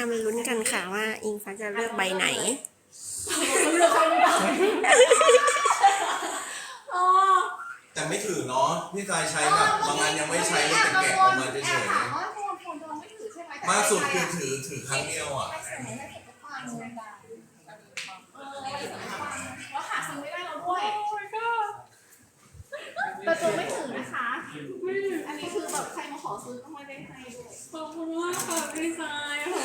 อะมาลุ้นกันค่ะว่า อิงฟ้าจะเลือกใบไหน เลือกใครไม่ได้อ๋อแต่ไม่ถือเนาะพี่กายใช้แบบบางงานยังไม่ใช้เลยแต่แกะออกมาเฉยถามว่าคนคนเราไม่ถือใช่ไหมๆมากสุดคือถือถือครั้งเดียวอะ แล้วหาซื้อไม่ได้เราด้วยแต่ตัวไม่ถือนะคะอันนี้คื อแบบใครมาขอซื้อก็ไม่ได้ให้ด้วยขอบคุณมากค่ะพี่สายขอบ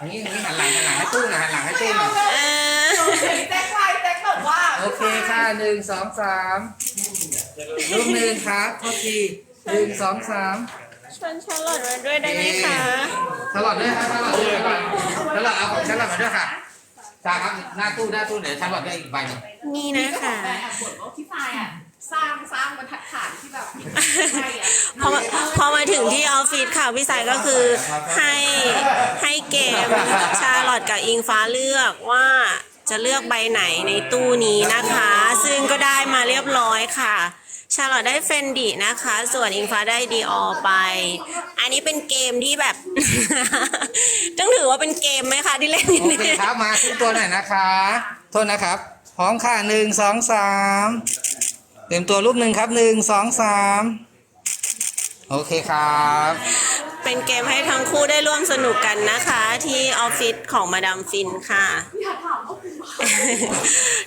อันนี้อันนี้หันหลังหันหลังให้ตู้หน่อยหันหลังให้ตู้หน่อยเออแจ็คไลน์แจ็คแบบว่าโอเคค่ะหนึ่งสองสามรูปหนึ่งครับโทษทีหนึ่งสองสามชวนชาลอตมาด้วยได้ไหมคะ สลัดด้วยครับสลัดด้วยครับสลัดเอาของสลัดมาด้วยค่ะจ้าครับหน้าตู้หน้าตู้เดี๋ยวสลัดด้วยอีกใบหนึ่งนี่นะคะแต่แอบบ่นว่าพี่ทรายอะสร้างสร้างบรรทัดฐานที่แบบใช่อะพ อมาพอมาถึงที่ออฟฟิศค่ะพี่สายก็คือให้ให้เกมชาลอตกับอิงฟ้าเลือกว่าจะเลือกใบไหนในตู้นี้นะคะ ซึ่งก็ได้มาเรียบร้อยค่ะ ชาลอตได้เฟนดินะคะ ส่วนอิงฟ้าได้ดีออไป อันนี้เป็นเกมที่แบบ ต้องถือว่าเป็นเกมไหมคะที่เล่นโอเคครับมาขึ้นตัวหน่อยนะคะ โทษนะครับพร้อมค่ะหนึ่งสองสามเตรียมตัวรูปหนึ่งครับหนึ่งสองสาม โอเคครับ เป็นเกมให้ทั้งคู่ได้ร่วมสนุกกันนะคะ ที่ออฟฟิศของมาดามฟินค่ะอยากถามว่าคุณบ้า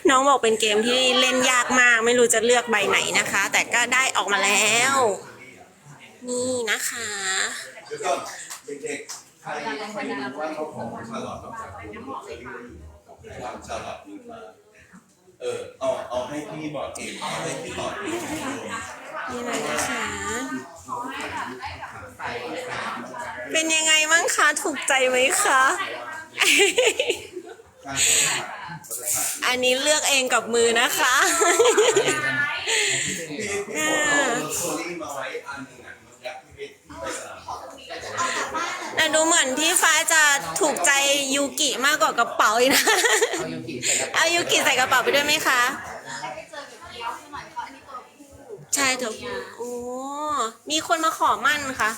น้องบอกเป็นเกมที่เล่นยากมาก ไม่รู้จะเลือกใบไหนนะคะ แต่ก็ได้ออกมาแล้ว นี่นะคะเดี๋ยวก่อนเด็กๆใครใครรู้ว่าเขาของชาลอตนอกจากคุณเชอรี่ว่าชาลอตมีมาเออเอาเอาให้พี่บอดเองเอาให้พี่บอดเอง นี่เลยนะคะ เป็นยังไงบ้างคะ ถูกใจไหมคะการใช้ผ่านอันนี้เลือกเองกับมือนะคะพี่พี่บอกเอาเชอรี่มาไว้อันหนึงอะยักษ์พี่เพชรไปสนามแต่ดูเหมือนพี่ฟ้าจะถูกใจยูกิมากกว่ากระเป๋าอีกนะ เอายูกิใส่กระเป๋าเอายูกิใส่กระเป๋าไปด้วยไหมคะ เถอะโอ้มีคนมาขอมั่นคะ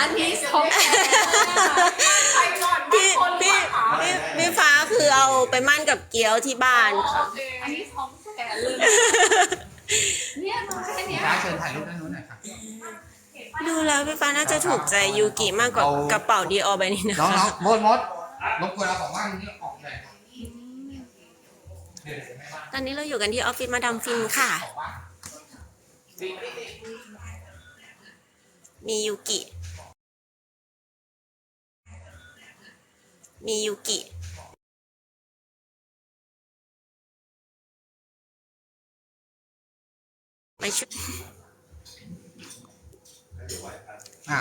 อันนี้สองแสนใครก่อนบางพี่คนพี่ว่าขาพี่พี่ฟ้าคือเอาไปมั่นกับเกี๊ยวที่บ้านค่ะ อันนี้สองแสนเลยเนี่ยมาแค่เนี้ยร้านเชิญถ่ายรูปด้านนู้นหน่อยครับ ดูแล้วพี่ฟ้าน่าจะถูกใจยูกิมากกว่ากระเป๋าดีออใบนี้นะน้องคะน้องมดมดรบกวนเอาของว่างนี้ออกเลยตอนนี้เราอยู่กันที่ออฟฟิศมาดามฟินค่ะ ของว่าง มียูกิ มียูกิ ไม่ชุดอะ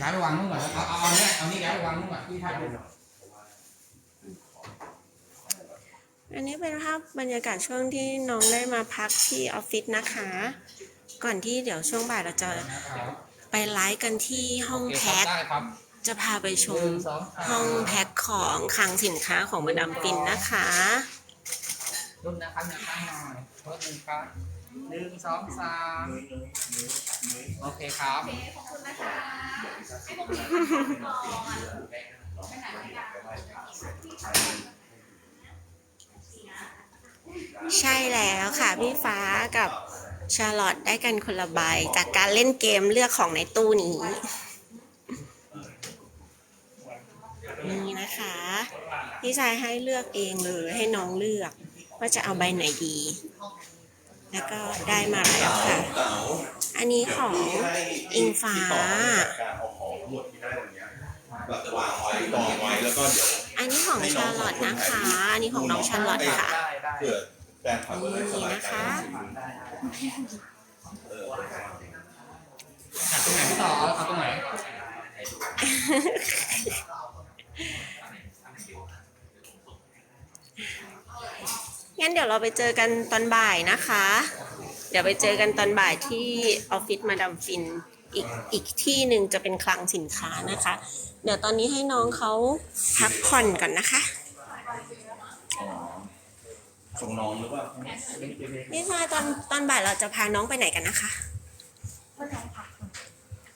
ย้ายไปวางนู่นก่อนเอาเอาเอาเนี่ยเอานี่ย้ายไปวางนู่นก่อนที่ถ่ายรูปอันนี้เป็นภาพบรรยากาศช่วงที่น้องได้มาพักที่ออฟฟิศนะคะ ก่อนที่เดี๋ยวช่วงบ่ายเราจะไปไลฟ์กันที่ห้องโอเคคแพ็รับคได้ครับจะพาไปชหมนึ่งสองสามห้องแพ็คของคลังสินค้าของมาดามฟินนะคะรุ่นนะครับนะข้างหน่อยโทษหนึ่งครับหนึ่งสองสามโอเคครับขอบคุณนะคะให้ผมมีก่อนไปไหนไม่ได้ใช่แล้วค่ะพี่ฟ้ากับ ชาร์ลอตได้กันคนละใบจากการเล่นเกมเลือกของในตู้นี้ นี่นะคะพี่ชายให้เลือกเองเลยให้น้องเลือกว่าจะเอาใบไหนดี แล้วก็ได้มาแล้วค่ะ อันนี้ของอิงฟ้า อันนี้ของชาร์ลอตนะคะ อันนี้ของน้องชาร์ลอตค่ะ เผื่อ แฟนคลับจะได้สบายใจนี่นะคะเออตรงไหนพี่ต่อเอาตรงไหนงั้นเดี๋ยวเราไปเจอกันตอนบ่ายนะคะ เดี๋ยวไปเจอกันตอนบ่ายที่ออฟฟิศมาดามฟินอีกอีกที่หนึ่งจะเป็นคลังสินค้านะคะ เดี๋ยวตอนนี้ให้น้องเขาพักผ่อนก่อนนะคะ ส่งน้องหรือเปล่าพี่ชายตอนตอนบ่ายเราจะพาน้องไปไหนกันนะคะ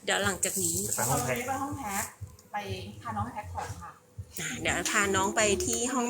เดี๋ยวหลังจากนี้ตอนนี้ ไปห้องแพ็คไปพาน้องไปแพ็คของค่ะ เดี๋ยวพาน้องไปที่ห้อง